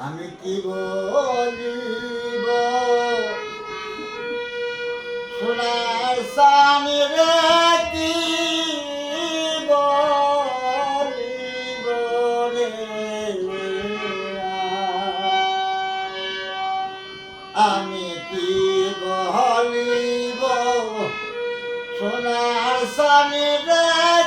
আমি কি বলিব? সোনার স্বামী রে আমি কি বলিব? সোনার স্বামী রে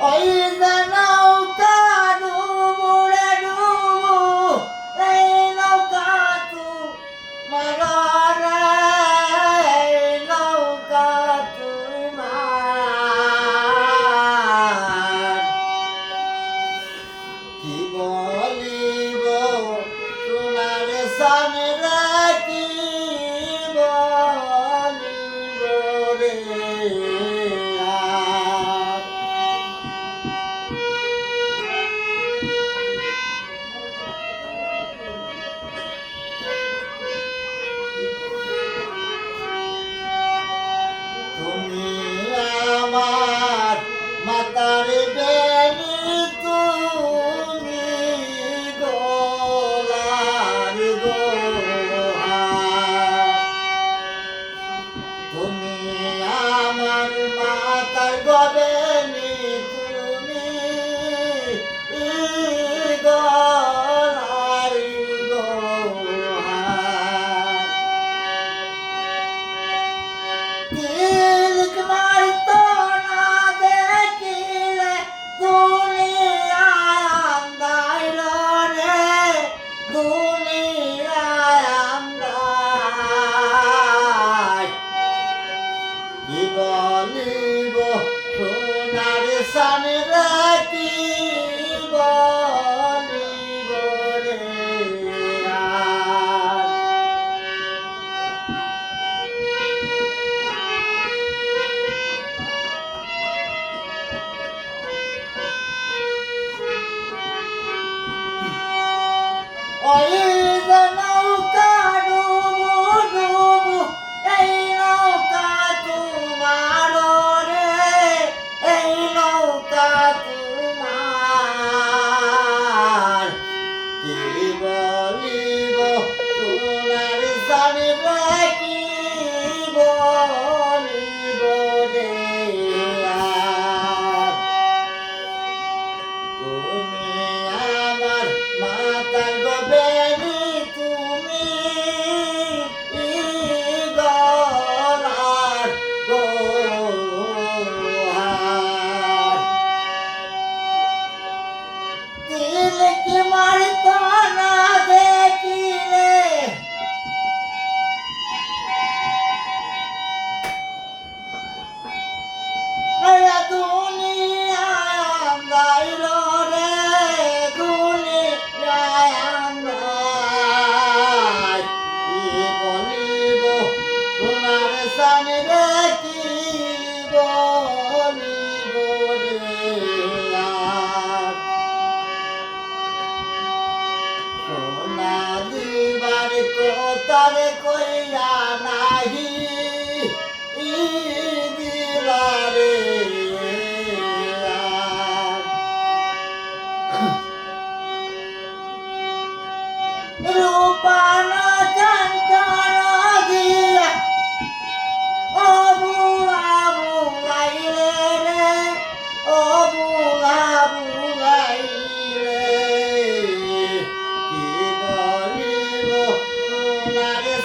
ainda não tá no morango, ainda não tá tu, mas agora ainda não tá tu mais. Que bom, que bom, tu mereces a mim. i thought it Rebe. सन राती बोली बोले Oh yeah. জানিব সোনার জানিব কি Huh.